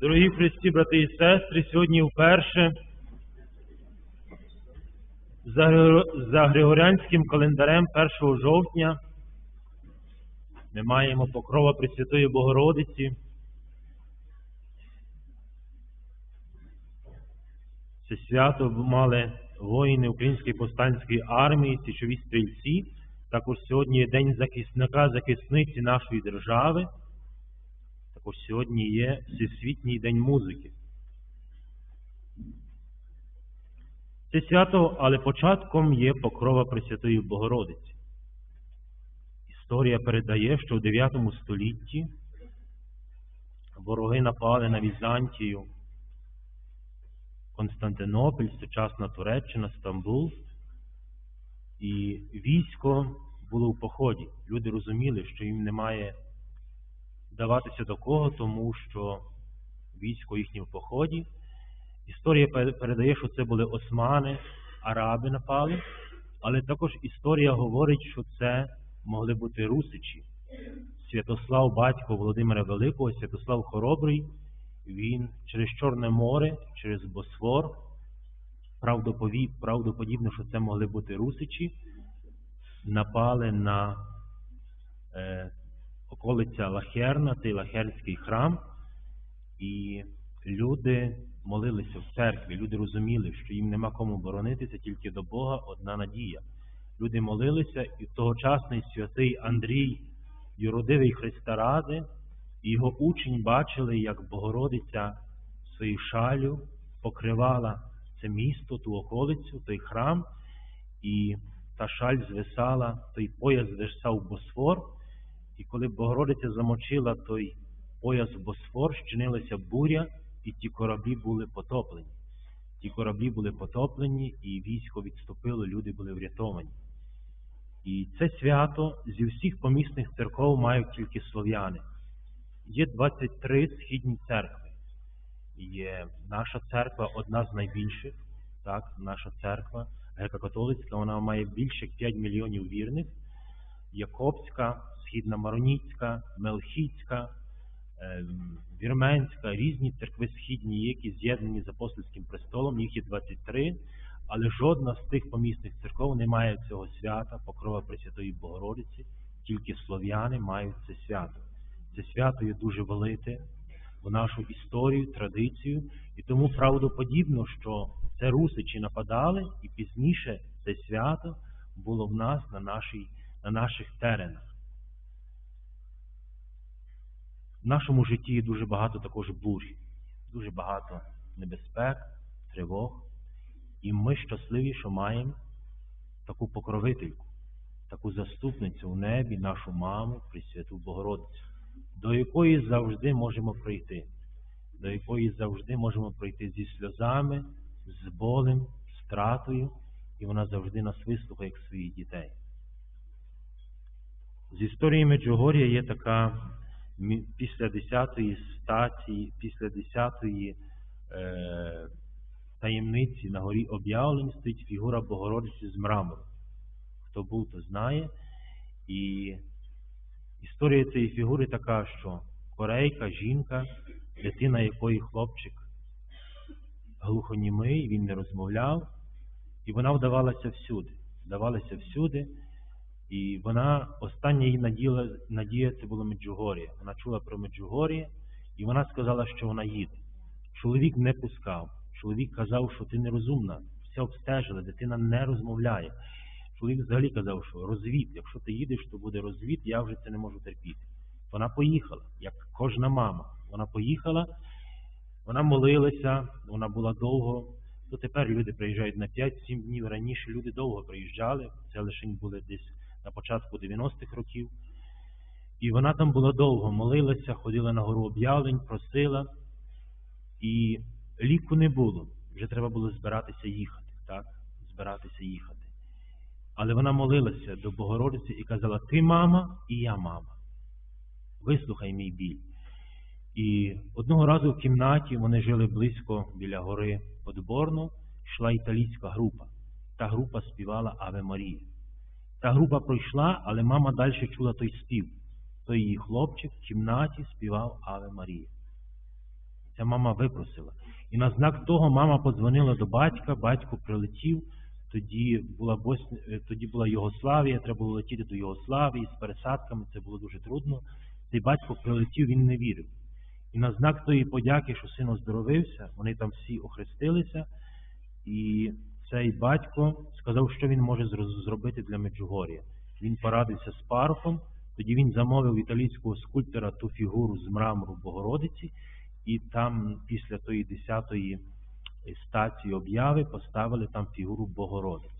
Дорогі Христі, брати і сестри, сьогодні вперше за, Григоріанським календарем 1 жовтня ми маємо покрова Пресвятої Богородиці. Це свято мали воїни Української повстанської армії, січові стрільці. Також сьогодні День захисника, захисниці нашої держави. Також сьогодні є Всесвітній день музики. Це свято, але початком є покрова Пресвятої Богородиці. Історія передає, що в 9 столітті вороги напали на Візантію, Константинополь, сучасна Туреччина, Стамбул, і військо було в поході. Люди розуміли, що їм немає даватися до кого, тому що військо їхнє в поході. Історія передає, що це були османи, араби напали, але також історія говорить, що це могли бути русичі. Святослав, батько Володимира Великого, Святослав Хоробрий, він через Чорне море, через Босфор, правдоподібно, що це могли бути русичі, напали на е, околиця Лахерна, цей Лахернський храм, і люди молилися в церкві, люди розуміли, що їм нема кому боронитися, тільки до Бога одна надія. Люди молилися, і тогочасний святий Андрій, юродивий Христа Ради, і його учень бачили, як Богородиця своєю шалю покривала це місто, ту околицю, той храм, і та шаль звисала, той пояс звисав Босфор, і коли Богородиця замочила той пояс Босфор, щинилася буря, і ті кораблі були потоплені. Ті кораблі були потоплені, і військо відступило, люди були врятовані. І це свято зі всіх помісних церков мають тільки слов'яни. Є 23 східні церкви. Є наша церква одна з найбільших, так, наша церква греко-католицька, вона має більше 5 мільйонів вірних. Якобська, Східна Мароніцька, Мелхійська, е, Вірменська, різні церкви східні, які з'єднані з апостольським престолом, їх є 23, але жодна з тих помісних церков не має цього свята, покрова Пресвятої Богородиці, тільки слов'яни мають це свято. Це свято є дуже велике в нашу історію, традицію, і тому правдоподібно, що це русичі нападали, і пізніше це свято було в нас на, нашій, на наших теренах. В нашому житті є дуже багато також бурі, дуже багато небезпек, тривог. І ми щасливі, що маємо таку покровительку, таку заступницю в небі, нашу маму, Пресвяту Богородицю, до якої завжди можемо прийти, до якої завжди можемо прийти зі сльозами, з болем, стратою, і вона завжди нас вислухає як своїх дітей. З історії Меджугор'я є така після 10-ї стації, після 10-ї е, таємниці на горі об'явлень стоїть фігура Богородиці з мрамору. Хто був, то знає. І історія цієї фігури така, що корейка, жінка, дитина якої хлопчик глухонімий, він не розмовляв, і вона вдавалася всюди. Вдавалася всюди. І вона, остання її надія, надія це було Меджугор'я. Вона чула про Меджугор'я, і вона сказала, що вона їде. Чоловік не пускав. Чоловік казав, що ти нерозумна, все обстежили, дитина не розмовляє. Чоловік взагалі казав, що розвід, якщо ти їдеш, то буде розвід, я вже це не можу терпіти. Вона поїхала, як кожна мама. Вона поїхала, вона молилася, вона була довго. То тепер люди приїжджають на 5-7 днів. Раніше люди довго приїжджали, це лише були десь на початку 90-х років. І вона там була довго, молилася, ходила на гору об'явлень, просила. І ліку не було. Вже треба було збиратися їхати, так? Збиратися їхати. Але вона молилася до Богородиці і казала: Ти мама, і я мама. Вислухай мій біль. І одного разу в кімнаті вони жили близько біля гори Подборно, йшла італійська група. Та група співала Аве Марія. Та група пройшла, але мама далі чула той спів. Той її хлопчик в кімнаті співав Аве Марія. Ця мама випросила. І на знак того мама подзвонила до батька, батько прилетів. Тоді була Босня, е, тоді була Йогославія, треба було летіти до Йогославії з пересадками, це було дуже трудно. Цей батько прилетів, він не вірив. І на знак тої подяки, що син оздоровився, вони там всі охрестилися, і цей батько сказав, що він може зробити для Меджугор'я. Він порадився з парохом, тоді він замовив італійського скульптора ту фігуру з мрамору Богородиці, і там після тої десятої стації обяви поставили там фігуру Богородиці.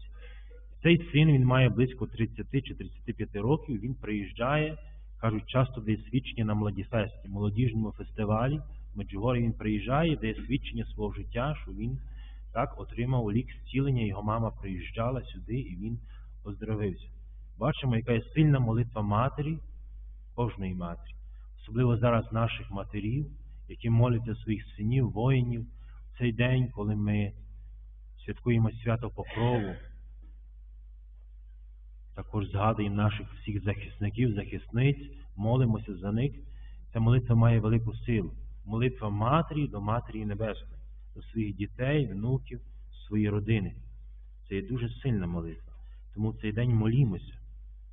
Цей син він має близько 30 чи 35 років. Він приїжджає, кажуть, часто дає свідчення на Младіфесті, молодіжному фестивалі. В Меджугорі він приїжджає, дає свідчення свого життя, що він так отримав лік зцілення. Його мама приїжджала сюди і він оздоровився. Бачимо, яка є сильна молитва матері, кожної матері, особливо зараз наших матерів, які моляться своїх синів, воїнів в цей день, коли ми святкуємо свято Покрову. Також згадуємо наших всіх захисників, захисниць, молимося за них. Ця молитва має велику силу. Молитва матері до Матері Небесної, до своїх дітей, внуків, своєї родини. Це є дуже сильна молитва. Тому в цей день молімося.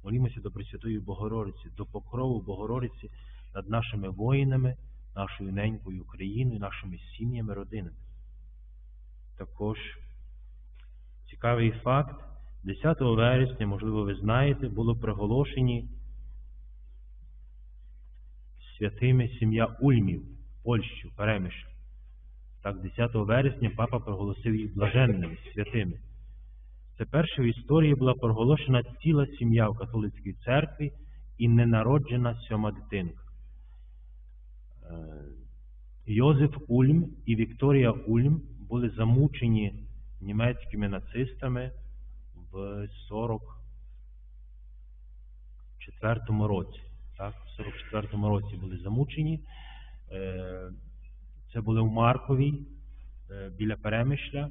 Молімося до Пресвятої Богородиці, до покрову Богородиці над нашими воїнами, нашою ненькою Україною, нашими сім'ями, родинами. Також цікавий факт. 10 вересня, можливо, ви знаєте, було проголошені святими сім'я Ульмів, Польщу, Перемишль. Так, 10 вересня папа проголосив їх блаженними, святими. Це перша в історії була проголошена ціла сім'я в католицькій церкві і ненароджена сьома дитинка. Е, Йозеф Ульм і Вікторія Ульм були замучені німецькими нацистами в 44 році. Так, в 44-му році були замучені. Це були в Марковій е, біля Перемишля.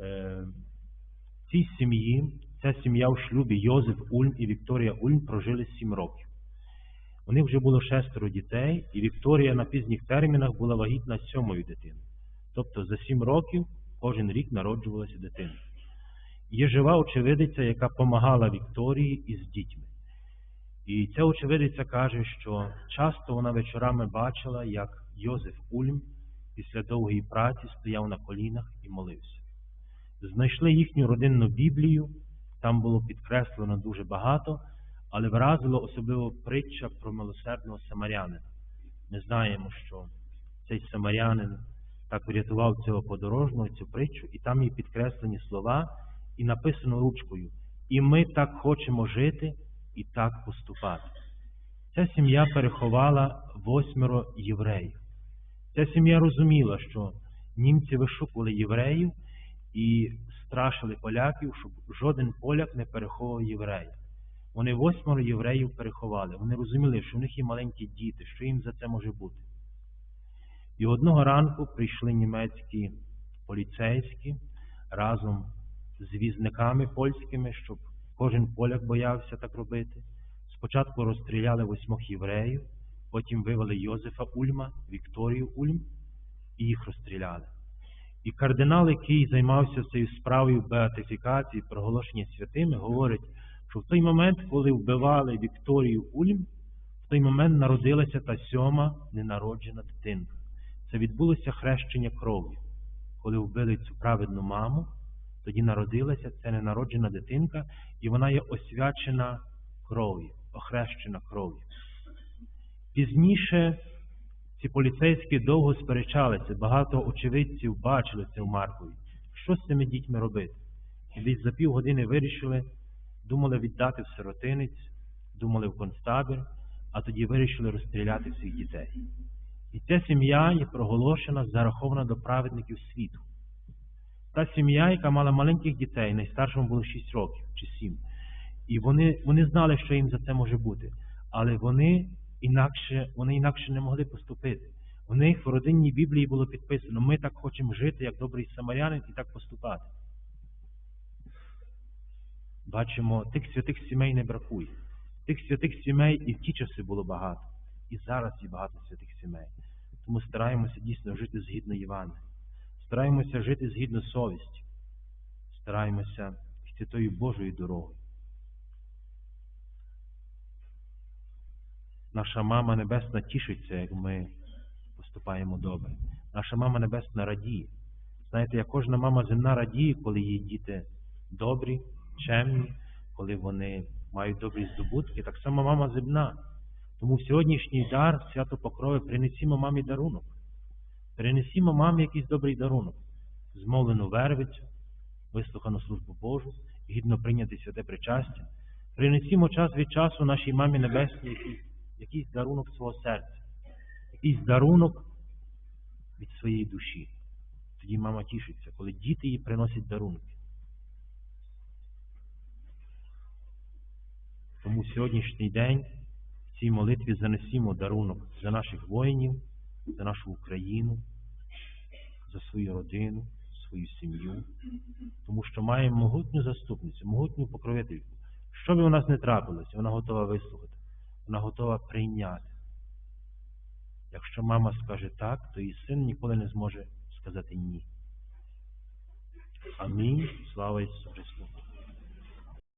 Е, цій сім'ї, ця сім'я в шлюбі Йозеф Ульм і Вікторія Ульм прожили 7 років. У них вже було шестеро дітей, і Вікторія на пізніх термінах була вагітна сьомою дитиною. Тобто за 7 років кожен рік народжувалася дитина. Є жива очевидиця, яка помагала Вікторії із дітьми. І ця очевидиця каже, що часто вона вечорами бачила, як Йозеф Ульм після довгої праці стояв на колінах і молився. Знайшли їхню родинну Біблію, там було підкреслено дуже багато, але вразило особливо притча про милосердного самарянина. Ми знаємо, що цей самарянин так врятував цього подорожного, цю притчу, і там є підкреслені слова, і написано ручкою. І ми так хочемо жити і так поступати. Ця сім'я переховала восьмеро євреїв. Ця сім'я розуміла, що німці вишукували євреїв і страшили поляків, щоб жоден поляк не переховував єврея. Вони восьмеро євреїв переховали. Вони розуміли, що в них є маленькі діти, що їм за це може бути. І одного ранку прийшли німецькі поліцейські разом з візниками польськими, щоб кожен поляк боявся так робити. Спочатку розстріляли восьмох євреїв, потім вивели Йозефа Ульма, Вікторію Ульм і їх розстріляли. І кардинал, який займався цією справою беатифікації, проголошення святими, говорить, що в той момент, коли вбивали Вікторію Ульм, в той момент народилася та сьома ненароджена дитинка. Це відбулося хрещення кров'ю. Коли вбили цю праведну маму, тоді народилася ця ненароджена дитинка, і вона є освячена кров'ю, охрещена кров'ю. Пізніше ці поліцейські довго сперечалися, багато очевидців бачили це в Маркові. Що з цими дітьми робити? І десь за півгодини вирішили, думали віддати в сиротинець, думали в концтабір, а тоді вирішили розстріляти всіх дітей. І ця сім'я є проголошена, зарахована до праведників світу. Та сім'я, яка мала маленьких дітей, найстаршому було 6 років чи 7. І вони, вони знали, що їм за це може бути. Але вони інакше, вони інакше не могли поступити. У них в родинній Біблії було підписано, ми так хочемо жити, як добрий самарянин, і так поступати. Бачимо, тих святих сімей не бракує. Тих святих сімей і в ті часи було багато. І зараз є багато святих сімей. Тому стараємося дійсно жити згідно Євангелія. Стараємося жити згідно совісті. Стараємося йти тою Божою дорогою. Наша мама небесна тішиться, як ми поступаємо добре. Наша мама небесна радіє. Знаєте, як кожна мама земна радіє, коли її діти добрі, чемні, коли вони мають добрі здобутки, так само мама земна. Тому сьогоднішній дар свято Покрови принесімо мамі дарунок. Принесімо мамі якийсь добрий дарунок, змовлену вервицю, вислухану службу Божу, гідно прийняти святе причастя. Принесімо час від часу нашій мамі небесній якийсь, якийсь дарунок свого серця, якийсь дарунок від своєї душі. Тоді мама тішиться, коли діти їй приносять дарунки. Тому сьогоднішній день в цій молитві занесімо дарунок за наших воїнів, за нашу Україну, за свою родину, свою сім'ю, тому що маємо могутню заступницю, могутню покровительку. Що би у нас не трапилося, вона готова вислухати, вона готова прийняти. Якщо мама скаже так, то її син ніколи не зможе сказати ні. Амінь. Слава Ісусу Христу.